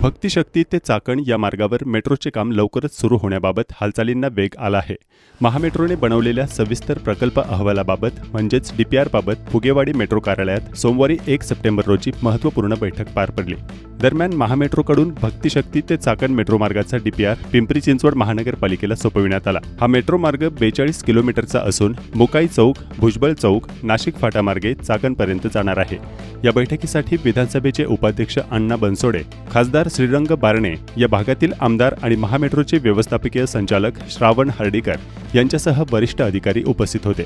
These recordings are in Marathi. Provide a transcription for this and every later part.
भक्तिशक्ती ते चाकण या मार्गावर मेट्रोचे काम लवकरच सुरू होण्याबाबत हालचालींना वेग आला आहे. महामेट्रोने बनवलेल्या सविस्तर प्रकल्प अहवालाबाबत म्हणजेच डीपीआरबाबत फुगेवाडी मेट्रो कार्यालयात सोमवारी एक सप्टेंबर रोजी महत्त्वपूर्ण बैठक पार पडली. दरम्यान महामेट्रोकडून भक्तिशक्ती ते चाकण मेट्रो मार्गाचा डीपीआर पिंपरी चिंचवड महानगरपालिकेला सोपविण्यात आला. हा मेट्रो मार्ग बेचाळीस किलोमीटरचा असून मुकाई चौक भुजबळ चौक नाशिक फाटामार्गे चाकणपर्यंत जाणार आहे. या बैठकीसाठी विधानसभेचे उपाध्यक्ष अण्णा बनसोडे खासदार श्रीरंग बारणे या भागातील आमदार आणि महामेट्रोचे व्यवस्थापकीय संचालक श्रावण हर्डीकर यांच्यासह वरिष्ठ अधिकारी उपस्थित होते.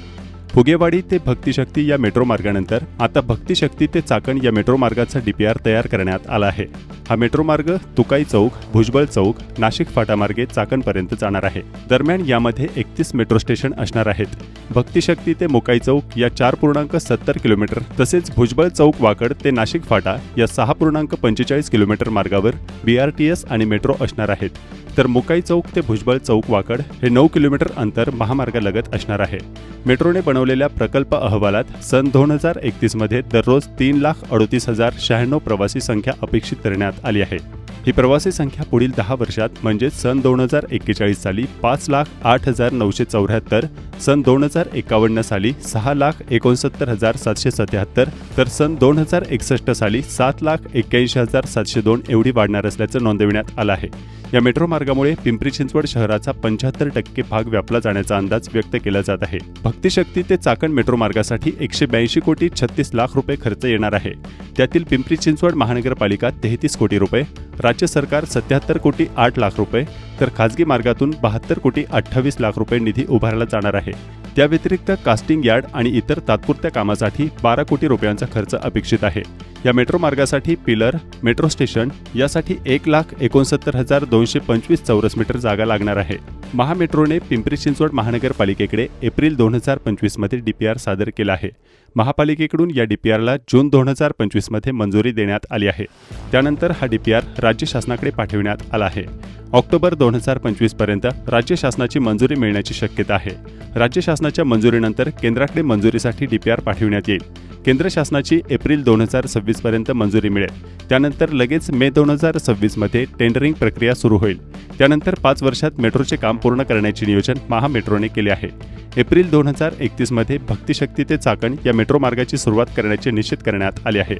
फुगेवाडी ते भक्तिशक्ती या मेट्रो मार्गानंतर आता भक्तिशक्ती ते चाकण या मेट्रो मार्गाचा डीपीआर तयार करण्यात आला आहे. हा मेट्रो मार्ग तुकाई चौक भुजबळ चौक नाशिक फाटामार्गे चाकणपर्यंत जाणार आहे. दरम्यान यामध्ये एकतीस मेट्रो स्टेशन असणार आहेत. भक्तिशक्ती ते मुकाई चौक या चार पूर्णांक सत्तर किलोमीटर तसेच भुजबळ चौक वाकड ते नाशिक फाटा या सहा पूर्णांक पंचेचाळीस किलोमीटर मार्गावर बी आर टी एस आणि मेट्रो असणार आहेत. तर मुकाई चौक ते भुजबळ चौक वाकड हे नऊ किलोमीटर अंतर महामार्गालगत असणार आहे. मेट्रोने बनवलेल्या प्रकल्प अहवालात सन दोन हजार एकतीसमध्ये दररोज तीन लाख अडोतीस हजार शहाण्णव प्रवासी संख्या अपेक्षित करण्यात आली आहे. ही प्रवासी संख्या पुढील दहा वर्षात म्हणजे सन दोन हजार एक्केचाळीस साली पाच लाख आठ हजार नऊशे चौऱ्याहत्तर सन दोन हजार एकावन्न साली सहा लाख एकोणसत्तर हजार सातशे सत्याहत्तर तर सन दोन हजार एकसष्ट साली सात लाख एक्क्याऐंशी हजार सातशे दोन एवढी वाढणार असल्याचं नोंदविण्यात आलं आहे. या मेट्रो मार्गामुळे पिंपरी चिंचवड शहराचा पंच्याहत्तर टक्के भाग व्यापला जाण्याचा अंदाज व्यक्त केला जात आहे. भक्तिशक्ती ते चाकण मेट्रो मार्गासाठी एकशे ब्याऐंशी कोटी छत्तीस लाख रुपये खर्च येणार आहे. त्यातील पिंपरी चिंचवड महानगरपालिका तेहतीस कोटी रुपये राज्य सरकार सत्याहत्तर कोटी आठ लाख रुपये तर खाजगी मार्गातून बहात्तर कोटी अठ्ठावीस लाख रुपये निधी उभारला जाणार आहे. त्या व्यतिरिक्त कास्टिंग यार्ड आणि इतर तात्पुरत्या कामासाठी बारा कोटी रुपयांचा खर्च अपेक्षित आहे. या मेट्रो मार्गासाठी पिलर मेट्रो स्टेशन यासाठी एक लाख एकोणसत्तर हजार दोनशे पंचवीस चौरस मीटर जागा लागणार आहे. महामेट्रोने पिंपरी चिंचवड महानगरपालिकेकडे एप्रिल दोन हजार पंचवीसमध्ये डीपीआर सादर केला आहे. महापालिकेकडून या डीपीआरला जून दोन हजार पंचवीसमध्ये मंजुरी देण्यात आली आहे. त्यानंतर हा डी पी आर राज्य शासनाकडे पाठविण्यात आला आहे. ऑक्टोबर दोन हजार पंचवीसपर्यंत राज्य शासनाची मंजुरी मिळण्याची शक्यता आहे. राज्य शासनाच्या मंजुरीनंतर केंद्राकडे मंजुरीसाठी डीपीआर पाठविण्यात येईल. केंद्र शासनाची एप्रिल दोन हजार सव्वीसपर्यंत मंजुरी मिळेल. त्यानंतर लगेच मे दोन हजार सव्वीसमध्ये टेंडरिंग प्रक्रिया सुरू होईल. त्यानंतर पाच वर्षात मेट्रोचे काम पूर्ण करण्याचे नियोजन महामेट्रोने केले आहे. एप्रिल दोन हजार एकतीसमध्ये भक्तिशक्ती ते चाकण या मेट्रो मार्गाची सुरुवात करण्याचे निश्चित करण्यात आले आहे.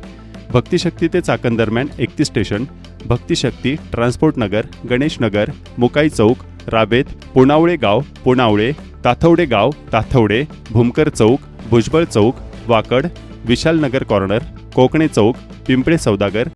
भक्तिशक्ती ते चाकण दरम्यान एकतीस स्टेशन भक्तिशक्ती ट्रान्सपोर्ट नगर गणेश नगर मुकाई चौक राबेत पुणावळे गाव पुणावळे ताथवडे गाव ताथवडे भूमकर चौक भुजबळ चौक वाकड विशालनगर कॉर्नर कोकणे चौक पिंपळे सौदागर